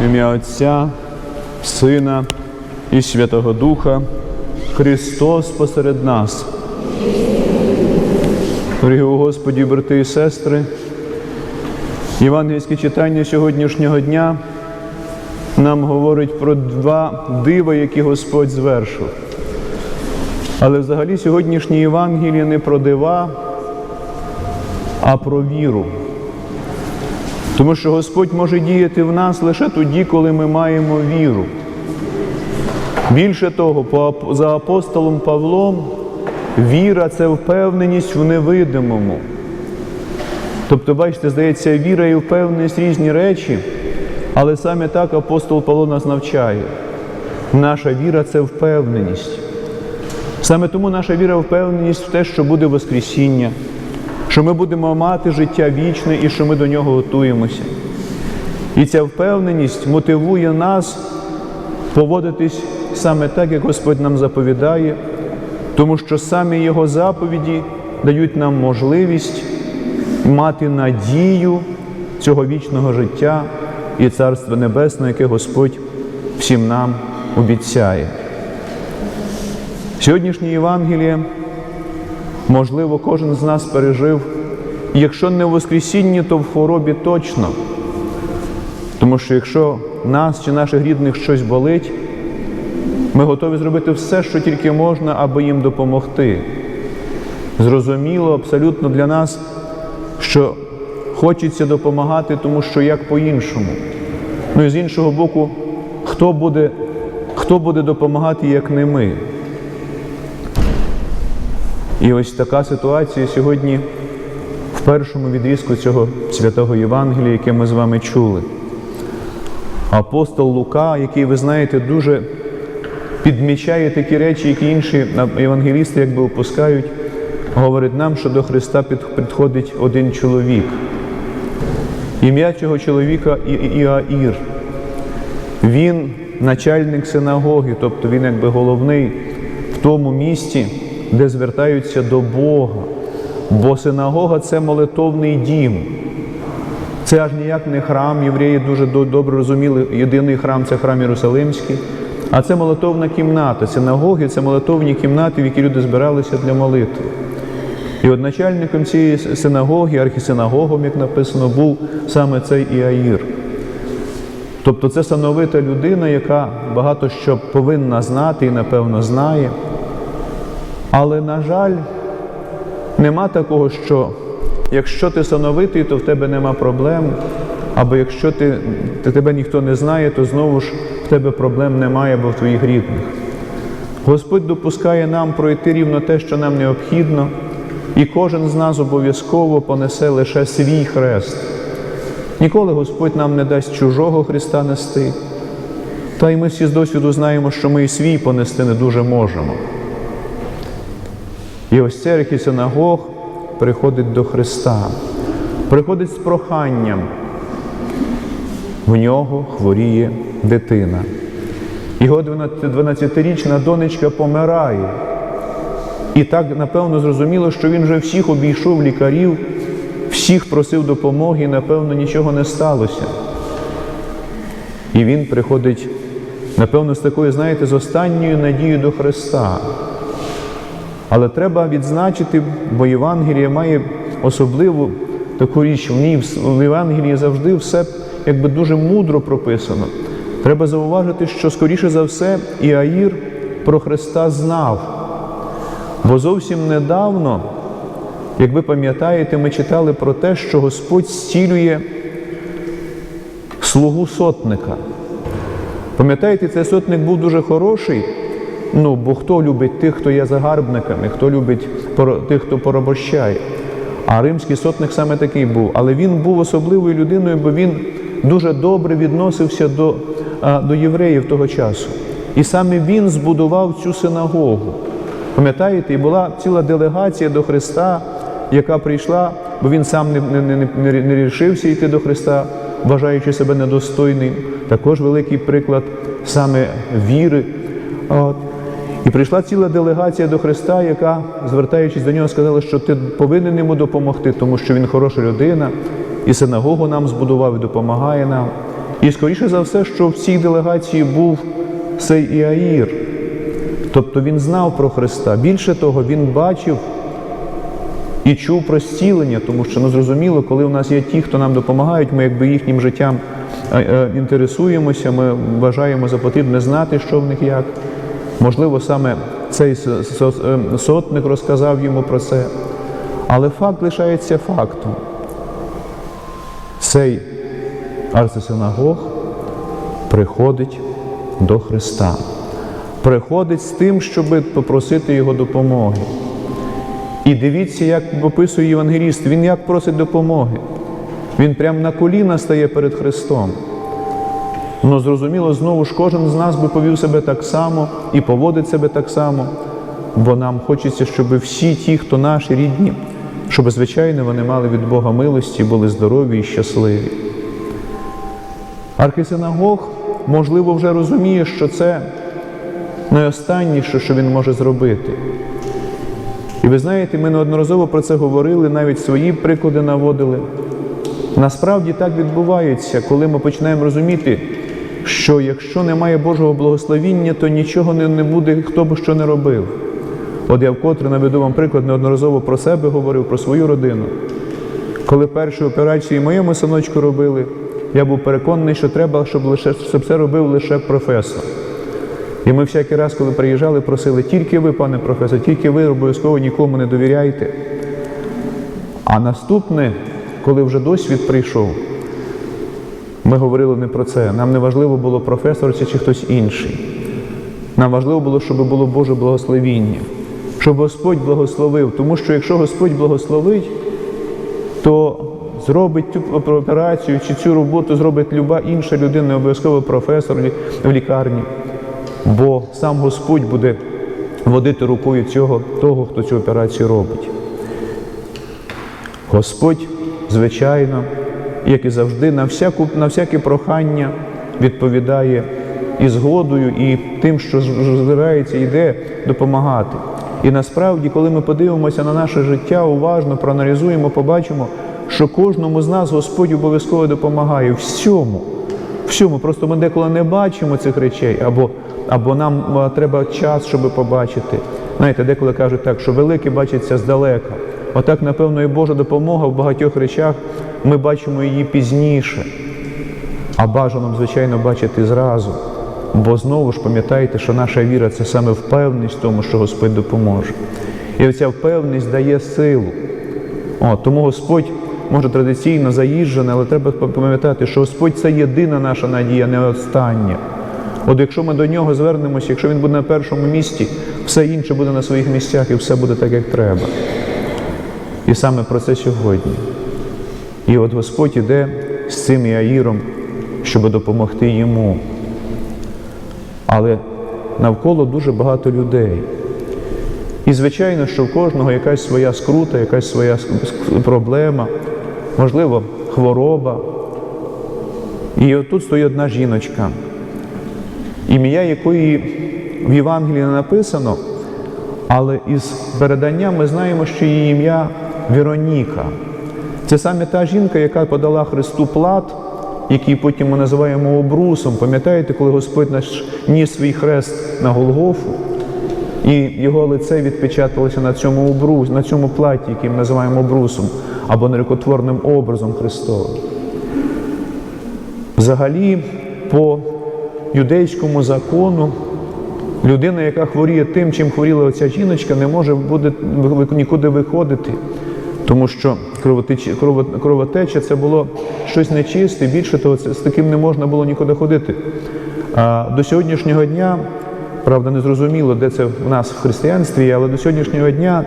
В ім'я Отця, Сина і Святого Духа, Христос посеред нас. Дорогі Господі, брати і сестри, євангельське читання сьогоднішнього дня нам говорить про два дива, які Господь звершив. Але взагалі сьогоднішнє Євангеліє не про дива, а про віру. Тому що Господь може діяти в нас лише тоді, коли ми маємо віру. Більше того, за апостолом Павлом віра це впевненість в невидимому. Тобто, бачите, здається, віра і впевненість різні речі, але саме так апостол Павло нас навчає. Наша віра це впевненість. Саме тому наша віра впевненість в те, що буде Воскресіння, що ми будемо мати життя вічне і що ми до нього готуємося. І ця впевненість мотивує нас поводитись саме так, як Господь нам заповідає, тому що саме Його заповіді дають нам можливість мати надію цього вічного життя і Царства Небесного, яке Господь всім нам обіцяє. Сьогоднішнє Євангеліє, можливо, кожен з нас пережив, якщо не в Воскресінні, то в хворобі точно. Тому що якщо нас чи наших рідних щось болить, ми готові зробити все, що тільки можна, аби їм допомогти. Зрозуміло абсолютно для нас, що хочеться допомагати, тому що як по-іншому. Ну і з іншого боку, хто буде, хто буде допомагати, як не ми? І ось така ситуація сьогодні в першому відрізку цього святого Євангелія, яке ми з вами чули. Апостол Лука, який, ви знаєте, дуже підмічає такі речі, які інші євангелісти якби опускають, говорить нам, що до Христа підходить один чоловік. Ім'я цього чоловіка Іаїр. Він начальник синагоги, тобто він якби головний в тому місті, де звертаються до Бога. Бо синагога це молитовний дім. Це аж ніяк не храм. Євреї дуже добре розуміли, єдиний храм це храм Єрусалимський. А це молитовна кімната. Синагоги це молитовні кімнати, в які люди збиралися для молитви. І от начальником цієї синагоги, архісинагогом, як написано, був саме цей Іаїр. Тобто це сановита людина, яка багато що повинна знати і, напевно, знає. Але, на жаль, нема такого, що якщо ти сановитий, то в тебе нема проблем. Або якщо ти, тебе ніхто не знає, то знову ж в тебе проблем немає, бо в твоїх рідних. Господь допускає нам пройти рівно те, що нам необхідно, і кожен з нас обов'язково понесе лише свій хрест. Ніколи Господь нам не дасть чужого Христа нести. Та й ми всі з досвіду знаємо, що ми і свій понести не дуже можемо. І ось цей синагог приходить до Христа, приходить з проханням. В нього хворіє дитина. Його 12-річна донечка помирає. І так, напевно, зрозуміло, що він вже всіх обійшов лікарів, всіх просив допомоги, і, напевно, нічого не сталося. І він приходить, напевно, з такою, знаєте, з останньою надією до Христа. Але треба відзначити, бо Євангеліє має особливу таку річ. В ній в Євангелії завжди все якби дуже мудро прописано. Треба зауважити, що скоріше за все Іаїр про Христа знав. Бо зовсім недавно, як ви пам'ятаєте, ми читали про те, що Господь зцілює слугу сотника. Пам'ятаєте, цей сотник був дуже хороший. Ну, бо хто любить тих, хто є загарбниками, хто любить тих, хто порабощає. А римський сотник саме такий був. Але він був особливою людиною, бо він дуже добре відносився до, до євреїв того часу. І саме він збудував цю синагогу. Пам'ятаєте, і була ціла делегація до Христа, яка прийшла, бо він сам не, не, не, не, не рішився йти до Христа, вважаючи себе недостойним. Також великий приклад саме віри. От. І прийшла ціла делегація до Христа, яка, звертаючись до нього, сказала, що ти повинен йому допомогти, тому що він хороша людина, і синагогу нам збудував і допомагає нам. І скоріше за все, що в цій делегації був цей Іаїр. Тобто він знав про Христа. Більше того, він бачив і чув про зцілення, тому що ну, зрозуміло, коли у нас є ті, хто нам допомагають, ми якби їхнім життям е, е, інтересуємося, ми вважаємо за потрібне знати, що в них як. Можливо, саме цей со- со- е, сотник розказав йому про це. Але факт лишається фактом. Цей арцисинагог приходить до Христа. Приходить з тим, щоб попросити Його допомоги. І дивіться, як описує Євангеліст, він як просить допомоги. Він прямо на коліна стає перед Христом. Ну, зрозуміло, знову ж кожен з нас би повів себе так само і поводить себе так само, бо нам хочеться, щоб всі ті, хто наші рідні, щоб, звичайно, вони мали від Бога милості, були здорові і щасливі. Архисинагог, можливо, вже розуміє, що це найостанніше, що він може зробити. І ви знаєте, ми неодноразово про це говорили, навіть свої приклади наводили. Насправді так відбувається, коли ми починаємо розуміти, що якщо немає Божого благословіння, то нічого не, не буде, хто би що не робив. От я вкотре наведу вам приклад, неодноразово про себе говорив, про свою родину. Коли першу операцію моєму синочку робили, я був переконаний, що треба, щоб лише щоб це робив лише професор. І ми всякий раз, коли приїжджали, просили, тільки ви, пане професор, тільки ви обов'язково нікому не довіряйте. А наступне, коли вже досвід прийшов, ми говорили не про це. Нам не важливо було професор чи хтось інший. Нам важливо було, щоб було Боже благословіння, щоб Господь благословив. Тому що якщо Господь благословить, то зробить цю операцію чи цю роботу зробить люба інша людина, не обов'язково професор в лікарні. Бо сам Господь буде водити рукою цього, того, хто цю операцію робить. Господь, звичайно, як і завжди, на, всяку, на всяке прохання відповідає і згодою, і тим, що збирається, йде допомагати. І насправді, коли ми подивимося на наше життя, уважно проаналізуємо, побачимо, що кожному з нас Господь обов'язково допомагає всьому. Всьому. Просто ми деколи не бачимо цих речей, або, або нам треба час, щоб побачити. Знаєте, деколи кажуть так, що велике бачиться здалека. Отак, напевно, і Божа допомога в багатьох речах ми бачимо її пізніше, а бажано, звичайно, бачити зразу. Бо знову ж пам'ятайте, що наша віра це саме впевненість в тому, що Господь допоможе. І оця впевненість дає силу. О, тому Господь може традиційно заїжджений, але треба пам'ятати, що Господь це єдина наша надія, не остання. От якщо ми до нього звернемося, якщо він буде на першому місці, все інше буде на своїх місцях і все буде так, як треба. І саме про це сьогодні. І от Господь іде з цим Іаїром, щоб допомогти йому. Але навколо дуже багато людей. І, звичайно, що в кожного якась своя скрута, якась своя проблема, можливо, хвороба. І отут стоїть одна жіночка, ім'я якої в Євангелії не написано, але із передання ми знаємо, що її ім'я Вероніка. Це саме та жінка, яка подала Христу плат, який потім ми називаємо обрусом. Пам'ятаєте, коли Господь наш ніс свій хрест на Голгофу, і його лице відпечаталося на цьому обрус, на цьому платі, який ми називаємо обрусом, або нерекотворним образом Христовим. Взагалі, по юдейському закону, людина, яка хворіє тим, чим хворіла оця жіночка, не може буде нікуди виходити, тому що кровотеча, крово- це було щось нечисте, більше того, з таким не можна було нікуди ходити. А до сьогоднішнього дня, правда, не зрозуміло, де це в нас в християнстві, але до сьогоднішнього дня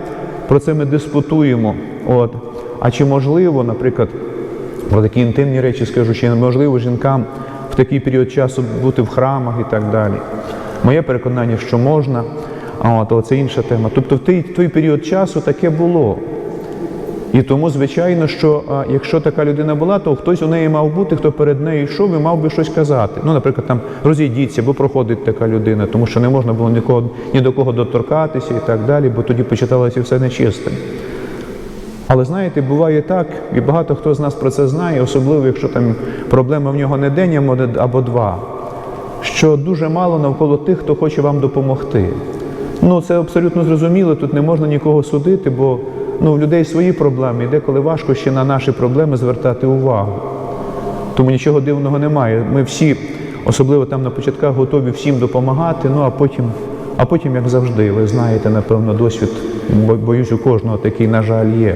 про це ми диспутуємо. От. А чи можливо, наприклад, про такі інтимні речі скажу, чи неможливо жінкам в такий період часу бути в храмах і так далі. Моє переконання, що можна, а от, але це інша тема. Тобто в той, той період часу таке було. І тому, звичайно, що якщо така людина була, то хтось у неї мав бути, хто перед нею йшов і мав би щось казати. Ну, наприклад, там розійдіться, бо проходить така людина, тому що не можна було нікого, ні до кого доторкатися і так далі, бо тоді почиталося все нечистим. Але знаєте, буває так, і багато хто з нас про це знає, особливо якщо там проблема в нього не день або два, що дуже мало навколо тих, хто хоче вам допомогти. Ну, це абсолютно зрозуміло, тут не можна нікого судити, бо ну, в людей свої проблеми, і деколи важко ще на наші проблеми звертати увагу. Тому нічого дивного немає. Ми всі, особливо там на початках, готові всім допомагати, ну а потім, а потім, як завжди, ви знаєте, напевно, досвід, боюсь, у кожного такий, на жаль, є.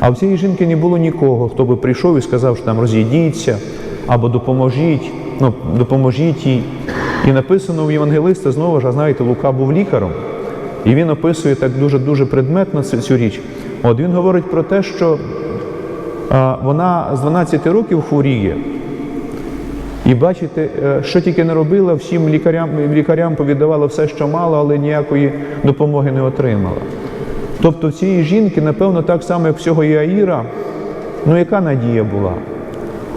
А в цієї жінки не було нікого, хто би прийшов і сказав, що там розійдіться або допоможіть, ну, допоможіть їй. І написано в Євангелиста знову ж, а знаєте, Лука був лікарем, і він описує так дуже-дуже предметно цю, річ. От він говорить про те, що вона з 12 років хворіє. І бачите, е, що тільки не робила, всім лікарям, лікарям повіддавала все, що мала, але ніякої допомоги не отримала. Тобто цієї жінки, напевно, так само, як всього Іаїра, ну яка надія була?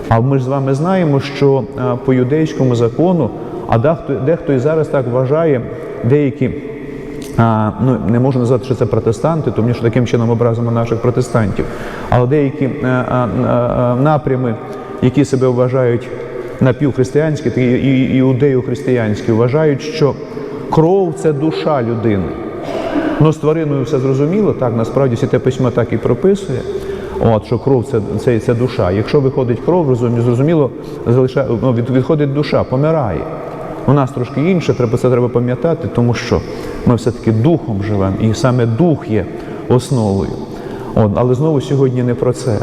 А ми ж з вами знаємо, що е, по юдейському закону, а дехто і зараз так вважає, деякі, а, ну не можу назвати, що це протестанти, тому що таким чином образимо наших протестантів, але деякі е, е, е, напрями, які себе вважають напівхристиянські, такі і іудею-християнські, вважають, що кров це душа людини. Ну, з твариною все зрозуміло, так, насправді святе письмо так і прописує. От, що кров це, це, це душа. Якщо виходить кров, розумі- зрозуміло, залишає, ну, від, відходить душа, помирає. У нас трошки інше, треба це треба пам'ятати, тому що ми все-таки духом живемо, і саме дух є основою. От, але знову сьогодні не про це.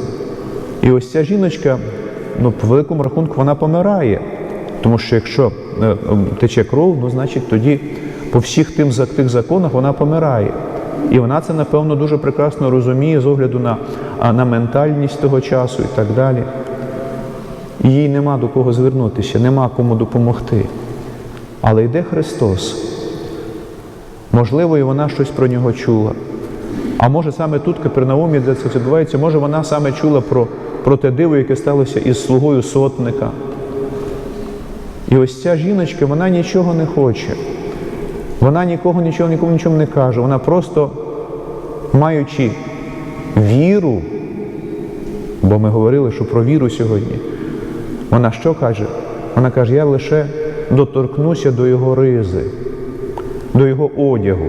І ось ця жіночка, ну, по великому рахунку, вона помирає. Тому що якщо е, тече кров, ну значить тоді по всіх тим, тих законах вона помирає. І вона це, напевно, дуже прекрасно розуміє з огляду на, на ментальність того часу і так далі. Їй нема до кого звернутися, нема кому допомогти. Але йде Христос. Можливо, і вона щось про нього чула. А може саме тут, Капернаумі, де це відбувається, може вона саме чула про, про те диво, яке сталося із слугою сотника. І ось ця жіночка, вона нічого не хоче. Вона нікого нічого, нікому нічого не каже. Вона просто, маючи віру, бо ми говорили, що про віру сьогодні, вона що каже? Вона каже, я лише доторкнуся до його ризи, до його одягу.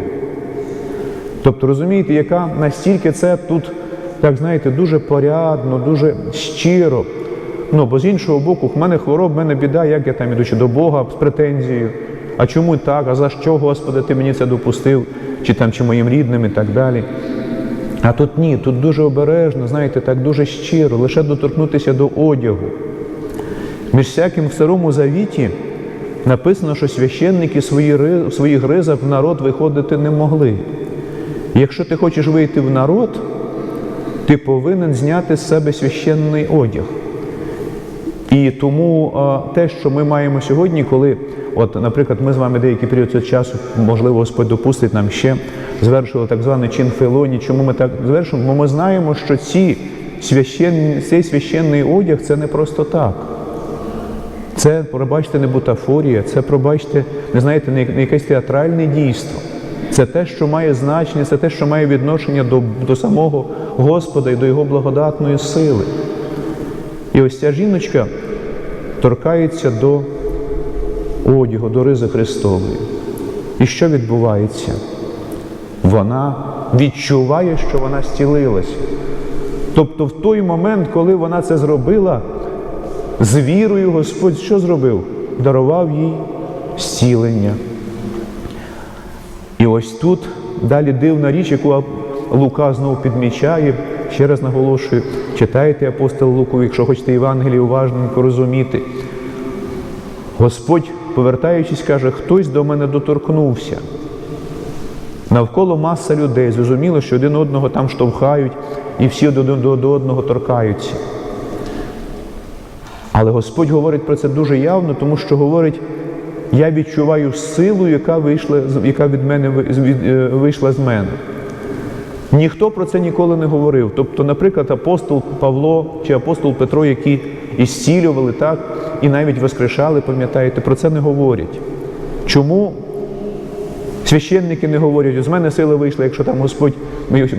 Тобто, розумієте, яка настільки це тут, так знаєте, дуже порядно, дуже щиро. Ну, бо з іншого боку, в мене хвороб, в мене біда, як я там ідучи до Бога з претензією. А чому так? А за що, Господи, ти мені це допустив, чи там, чи моїм рідним і так далі. А тут ні, тут дуже обережно, знаєте, так дуже щиро, лише доторкнутися до одягу. Між всяким в старому завіті написано, що священники свої, в своїх ризах в народ виходити не могли. Якщо ти хочеш вийти в народ, ти повинен зняти з себе священний одяг. І тому те, що ми маємо сьогодні, коли, от, наприклад, ми з вами деякий період часу, можливо, Господь допустить нам ще, звершили так званий чин Фелоні. Чому ми так звершуємо? Бо ми знаємо, що ці священні, цей священний одяг це не просто так. Це, пробачте, не бутафорія, це, пробачте, не знаєте, не якесь театральне дійство. Це те, що має значення, це те, що має відношення до, до самого Господа і до Його благодатної сили. І ось ця жіночка торкається до одягу, до ризи Христової. І що відбувається? Вона відчуває, що вона зцілилась. Тобто, в той момент, коли вона це зробила, з вірою Господь що зробив? Дарував їй зцілення. І ось тут далі дивна річ, яку Лука знову підмічає. Ще раз наголошую, читайте апостол Луку, якщо хочете Євангеліє уважненько розуміти. Господь, повертаючись, каже, хтось до мене доторкнувся. Навколо маса людей. Зрозуміло, що один одного там штовхають і всі до одного торкаються. Але Господь говорить про це дуже явно, тому що говорить, я відчуваю силу, яка вийшла, яка від мене е, вийшла з мене. Ніхто про це ніколи не говорив. Тобто, наприклад, апостол Павло чи апостол Петро, які і так, і навіть воскрешали, пам'ятаєте, про це не говорять. Чому? Священники не говорять, з мене сила вийшла, якщо там Господь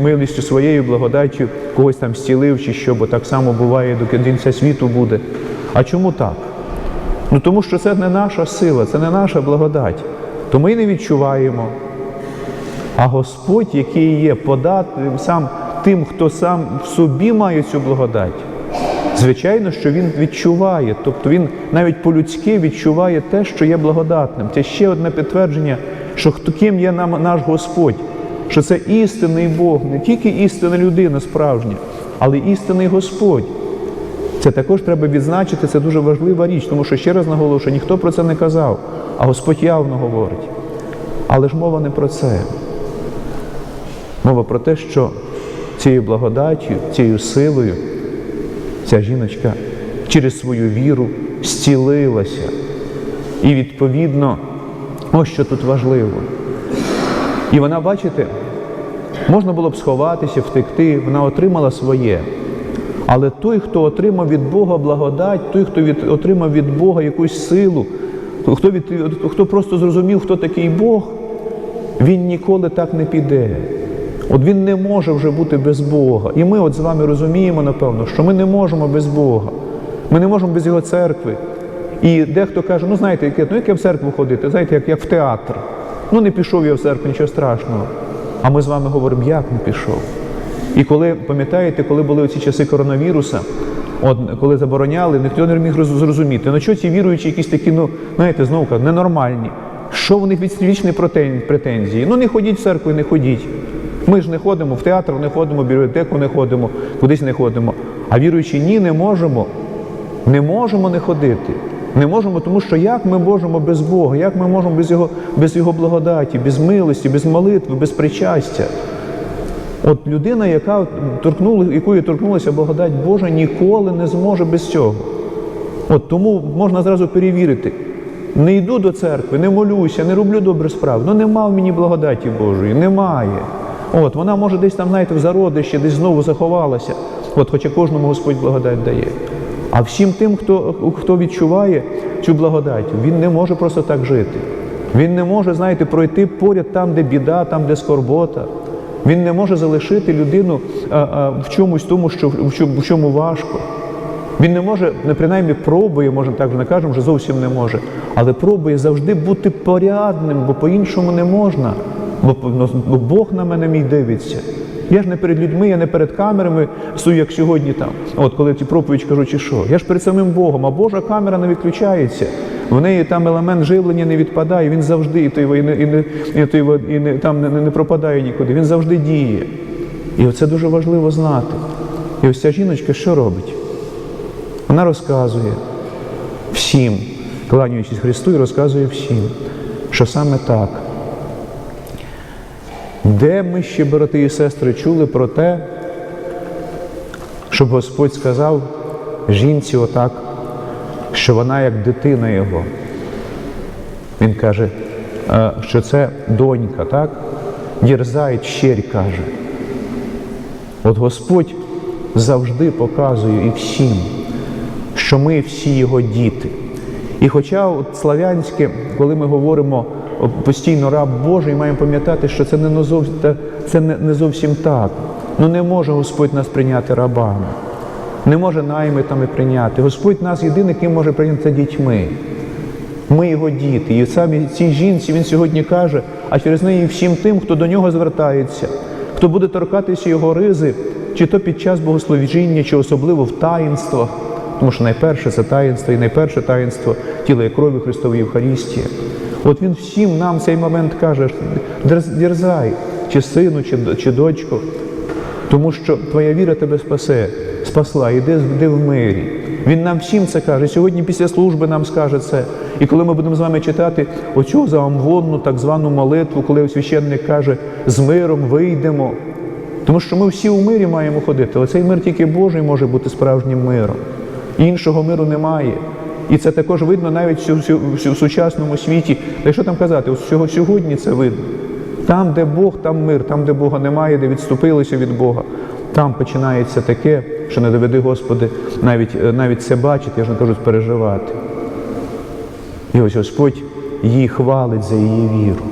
милістю своєю, благодаттю когось там зцілив чи що, бо так само буває, до кінця світу буде. А чому так? Ну тому що це не наша сила, це не наша благодать. То ми не відчуваємо. А Господь, який є податним сам тим, хто сам в собі має цю благодать, звичайно, що він відчуває, тобто він навіть по-людськи відчуває те, що є благодатним. Це ще одне підтвердження, що хто ким є нам наш Господь, що це істинний Бог, не тільки істинна людина справжня, але істинний Господь. Це також треба відзначити, це дуже важлива річ, тому що ще раз наголошую, ніхто про це не казав, а Господь явно говорить. Але ж мова не про це. Мова про те, що цією благодаттю, цією силою ця жіночка через свою віру зцілилася. І відповідно, ось що тут важливо. І вона, бачите, можна було б сховатися, втекти, вона отримала своє. Але той, хто отримав від Бога благодать, той, хто від, отримав від Бога якусь силу, хто, від, хто просто зрозумів, хто такий Бог, він ніколи так не піде. От він не може вже бути без Бога. І ми от з вами розуміємо, напевно, що ми не можемо без Бога. Ми не можемо без Його церкви. І дехто каже, ну знаєте, яке, ну яке в церкву ходити, знаєте, як, як в театр. Ну не пішов я в церкву, нічого страшного. А ми з вами говоримо, як не пішов. І коли, пам'ятаєте, коли були ці часи коронавіруса, от коли забороняли, ніхто не міг зрозуміти, ну що ці віруючі якісь такі, ну, знаєте, знову кажу, ненормальні. Що в них вічні претензії? Ну не ходіть в церкву, не ходіть. Ми ж не ходимо, в театр не ходимо, в бібліотеку не ходимо, кудись не ходимо. А віруючі ні, не можемо. Не можемо не ходити. Не можемо, тому що як ми можемо без Бога, як ми можемо без Його, без Його благодаті, без милості, без молитви, без причастя. От людина, яка торкнула, якої торкнулася благодать Божа, ніколи не зможе без цього. От тому можна зразу перевірити. Не йду до церкви, не молюся, не роблю добре справ. Ну нема в мені благодаті Божої, немає. От вона може десь там, знаєте, в зародищі, десь знову заховалася. От, хоча кожному Господь благодать дає. А всім тим, хто, хто відчуває цю благодать, він не може просто так жити. Він не може, знаєте, пройти поряд там, де біда, там, де скорбота. Він не може залишити людину а, а, в чомусь тому, що в чому, важко. Він не може, принаймні пробує, може так вже не кажемо, що зовсім не може, але пробує завжди бути порядним, бо по-іншому не можна. Бо, ну, бо Бог на мене мій дивиться. Я ж не перед людьми, я не перед камерами стою, як сьогодні там. От коли ці проповідь кажу, чи що. Я ж перед самим Богом, а Божа камера не виключається. В неї там елемент живлення не відпадає, він завжди і, той, і, не, і, не, і, той, і не, там не, не пропадає нікуди, він завжди діє. І оце дуже важливо знати. І ось ця жіночка що робить? Вона розказує всім, кланяючись Христу, і розказує всім, що саме так. Де ми ще, брати і сестри, чули про те, щоб Господь сказав жінці отак, що вона як дитина його. Він каже, е, що це донька, так? Дірзай, щирь каже. От Господь завжди показує і всім, що ми всі його діти. І хоча от славянське, коли ми говоримо постійно раб Божий, маємо пам'ятати, що це не зовсім, це не, зовсім так. Ну не може Господь нас прийняти рабами, не може наймитами прийняти. Господь нас єдиний, ким може прийняти це дітьми. Ми його діти. І саме цій жінці він сьогодні каже, а через неї всім тим, хто до нього звертається, хто буде торкатися його ризи, чи то під час богословіння, чи особливо в таїнствах. Тому що найперше це таїнство, і найперше таїнство тіла і крові Христової Євхаристії. От він всім нам в цей момент каже, «Дерз- дерзай, чи сину, чи, чи дочко, тому що твоя віра тебе спасе, спасла, іди, в мирі. Він нам всім це каже. Сьогодні після служби нам скаже це. І коли ми будемо з вами читати оцю заамвонну так звану молитву, коли священник каже, з миром вийдемо. Тому що ми всі у мирі маємо ходити, але цей мир тільки Божий може бути справжнім миром. Іншого миру немає. І це також видно навіть в, сучасному світі. Та що там казати? Ось сьогодні це видно. Там, де Бог, там мир, там, де Бога немає, де відступилися від Бога, там починається таке, що не доведи, Господи, навіть, е, навіть це бачити, я ж не кажу переживати. І ось Господь її хвалить за її віру.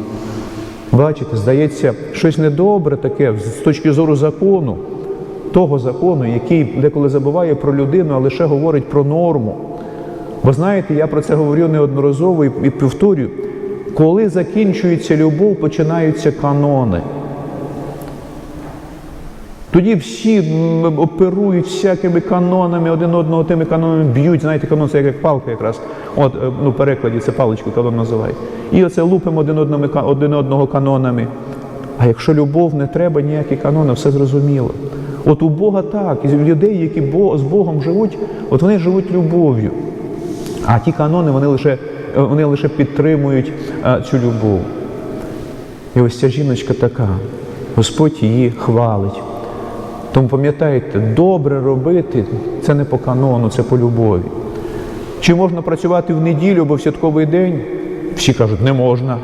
Бачите, здається, щось недобре таке з точки зору закону, того закону, який деколи забуває про людину, а лише говорить про норму. Бо знаєте, я про це говорю неодноразово і повторюю, коли закінчується любов, починаються канони. Тоді всі оперують всякими канонами, один одного тими канонами б'ють. Знаєте, канон це як, як палка якраз. От, е, ну, в перекладі це паличку канон називають. І оце лупимо один одного, один одного канонами. А якщо любов не треба ніякі канони, все зрозуміло. От у Бога так, і людей, які з Богом живуть, от вони живуть любов'ю. А ті канони вони лише, вони лише підтримують е, цю любов. І ось ця жіночка така, Господь її хвалить. Тому пам'ятайте, добре робити це не по канону, це по любові. Чи можна працювати в неділю або в святковий день? Всі кажуть, не можна.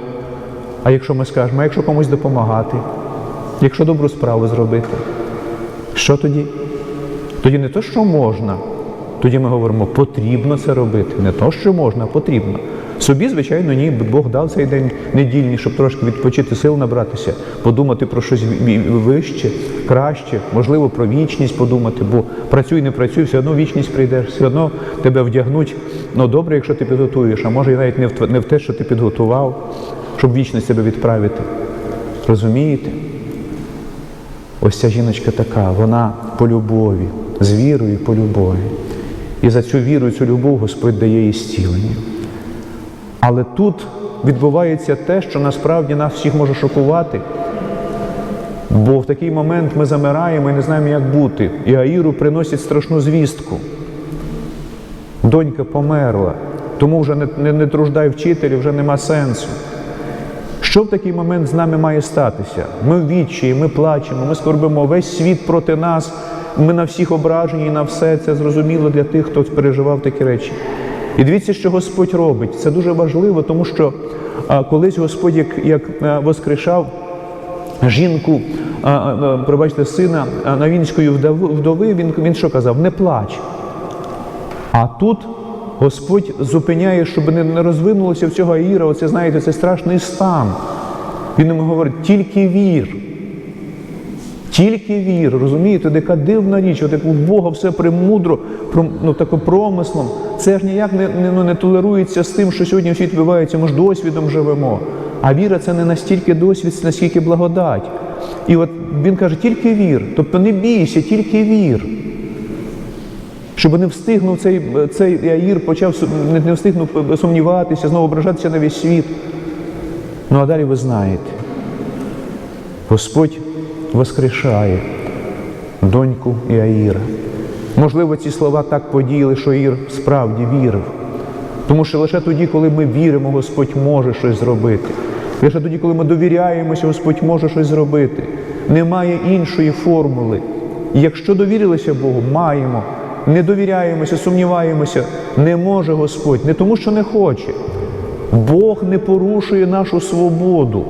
А якщо ми скажемо, а якщо комусь допомагати, якщо добру справу зробити, що тоді? Тоді не то, що можна, тоді ми говоримо, потрібно це робити. Не то, що можна, а потрібно. Собі, звичайно, ні, Бог дав цей день недільний, щоб трошки відпочити, сил набратися, подумати про щось вище, краще, можливо, про вічність подумати, бо працюй, не працюй, все одно вічність прийдеш, все одно тебе вдягнуть. Ну добре, якщо ти підготуєш, а може і навіть не в, не в те, що ти підготував, щоб вічність себе відправити. Розумієте? Ось ця жіночка така, вона по любові, з вірою по любові. І за цю віру і цю любов Господь дає їй зцілення. Але тут відбувається те, що насправді нас всіх може шокувати. Бо в такий момент ми замираємо і не знаємо, як бути. І Аїру приносять страшну звістку. Донька померла, тому вже не, не, не труждай вчителів, вже нема сенсу. Що в такий момент з нами має статися? Ми в відчаї, ми плачемо, ми скорбимо, весь світ проти нас, ми на всіх ображені і на все це зрозуміло для тих, хто переживав такі речі. І дивіться, що Господь робить. Це дуже важливо, тому що колись Господь, як, як воскрешав жінку, пробачте, сина Навінської вдови, він, він що казав? Не плач. А тут Господь зупиняє, щоб не, розвинулося в цього Аїра, оце знаєте, це страшний стан. Він йому говорить, тільки вір. Тільки вір, розумієте, яка дивна річ, от як у Бога все премудро, ну, тако промислом. Це ж ніяк не, не, ну, не толерується з тим, що сьогодні в світі відбувається, ми ж досвідом живемо. А віра це не настільки досвід, наскільки благодать. І от він каже, тільки вір, тобто не бійся, тільки вір. Щоб не встигнув цей, цей Аїр, почав не встигнув сумніватися, знову ображатися на весь світ. Ну а далі ви знаєте, Господь воскрешає доньку Іаїра. Можливо, ці слова так подіяли, що Ір справді вірив. Тому що лише тоді, коли ми віримо, Господь може щось зробити. Лише тоді, коли ми довіряємося, Господь може щось зробити. Немає іншої формули. Якщо довірилися Богу, маємо. Не довіряємося, сумніваємося, не може Господь, не тому, що не хоче. Бог не порушує нашу свободу.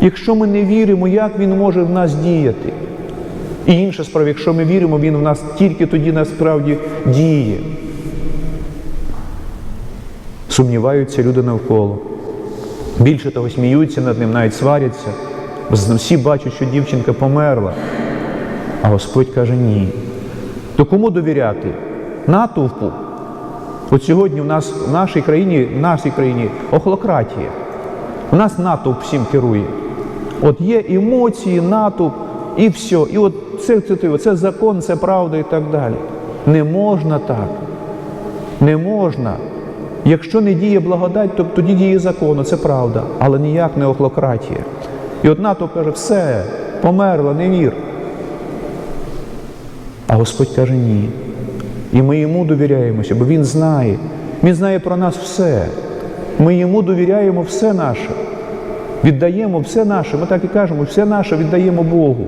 Якщо ми не віримо, як Він може в нас діяти? І інша справа, якщо ми віримо, Він в нас тільки тоді насправді діє. Сумніваються люди навколо. Більше того, сміються над ним, навіть сваряться. Всі бачать, що дівчинка померла. А Господь каже ні. То кому довіряти? Натовпу. От сьогодні в нас в нашій країні, в нашій країні охлократія. У нас натовп всім керує. От є емоції, натовп, і все. І от це, це, це закон, це правда і так далі. Не можна так. Не можна. Якщо не діє благодать, то тоді діє закон, це правда, але ніяк не охлократія. І от натовп каже, все, померла, не вір. А Господь каже ні. І ми йому довіряємося, бо Він знає. Він знає про нас все. Ми йому довіряємо все наше. Віддаємо все наше. Ми так і кажемо, все наше віддаємо Богу.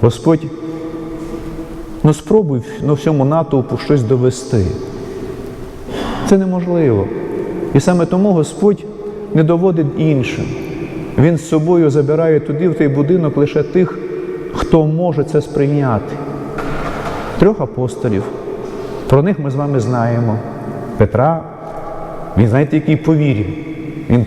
Господь, ну спробуй на всьому натовпу щось довести. Це неможливо. І саме тому Господь не доводить іншим. Він з собою забирає туди, в той будинок, лише тих, хто може це сприйняти. Трьох апостолів. Про них ми з вами знаємо. Петра, він знаєте, який по вірі. Він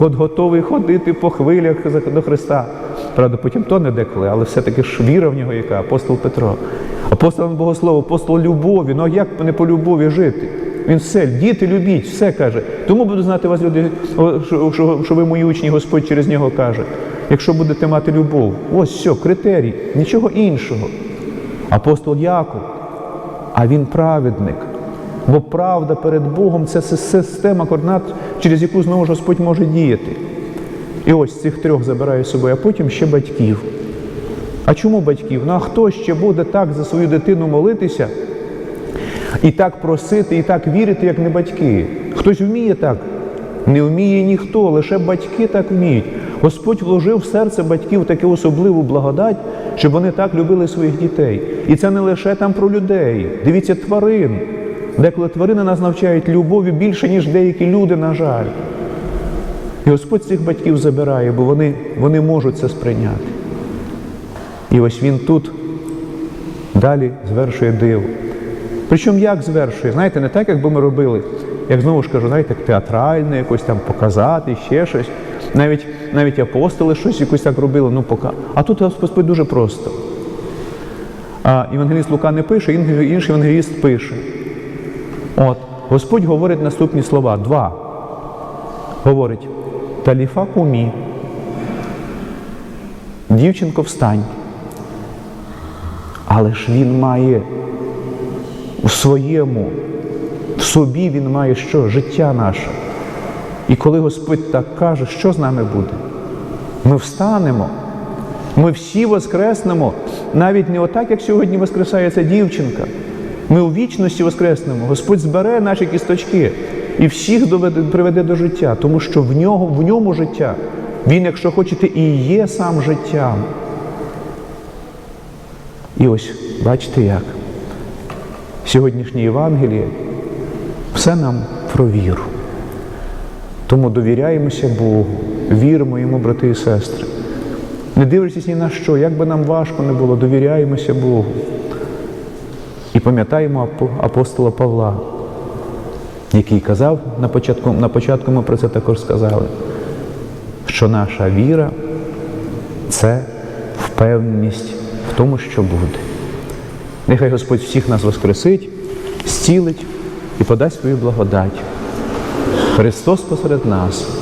готовий ходити по хвилях до Христа. Правда, потім то не деколи, але все-таки ж віра в нього яка, апостол Петро. Апостол Богослов, апостол любові. Ну як не по любові жити? Він все, діти любіть, все каже. Тому буду знати вас, люди, що, що ви мої учні, Господь через нього каже. Якщо будете мати любов, ось все, критерій, нічого іншого. Апостол Яков, а він праведник. Бо правда перед Богом це система координат, через яку знову ж Господь може діяти. І ось цих трьох забирає з собою, а потім ще батьків. А чому батьків? Ну а хто ще буде так за свою дитину молитися і так просити, і так вірити, як не батьки? Хтось вміє так? Не вміє ніхто, лише батьки так вміють. Господь вложив в серце батьків таку особливу благодать, щоб вони так любили своїх дітей. І це не лише там про людей. Дивіться тварин. Деколи тварини нас навчають любові більше, ніж деякі люди, на жаль. І Господь цих батьків забирає, бо вони, вони можуть це сприйняти. І ось він тут далі звершує диво. Причому як звершує? Знаєте, не так, як би ми робили, як знову ж кажу, знаєте, як театрально, якось там показати, ще щось. Навіть, навіть апостоли щось якось так робили, ну пока. А тут Господь дуже просто. А Євангеліст Лука не пише, інший євангеліст пише. От, Господь говорить наступні слова. Два. Говорить: Таліфа кумі. Дівчинко, встань. Але ж він має у своєму, в собі він має що? Життя наше. І коли Господь так каже, що з нами буде? Ми встанемо. Ми всі воскреснемо, навіть не отак, як сьогодні воскресає ця дівчинка. Ми у вічності воскреснемо. Господь збере наші кісточки і всіх доведе, приведе до життя, тому що в нього, в ньому життя. Він, якщо хочете, і є сам життям. І ось бачите як. Сьогоднішнє Євангеліє все нам про віру. Тому довіряємося Богу, віримо йому, брати і сестри. Не дивлячись ні на що, як би нам важко не було, довіряємося Богу. І пам'ятаємо апостола Павла, який казав на початку, на початку ми про це також сказали, що наша віра це впевненість в тому, що буде. Нехай Господь всіх нас воскресить, зцілить і подасть свою благодать. Христос посеред нас.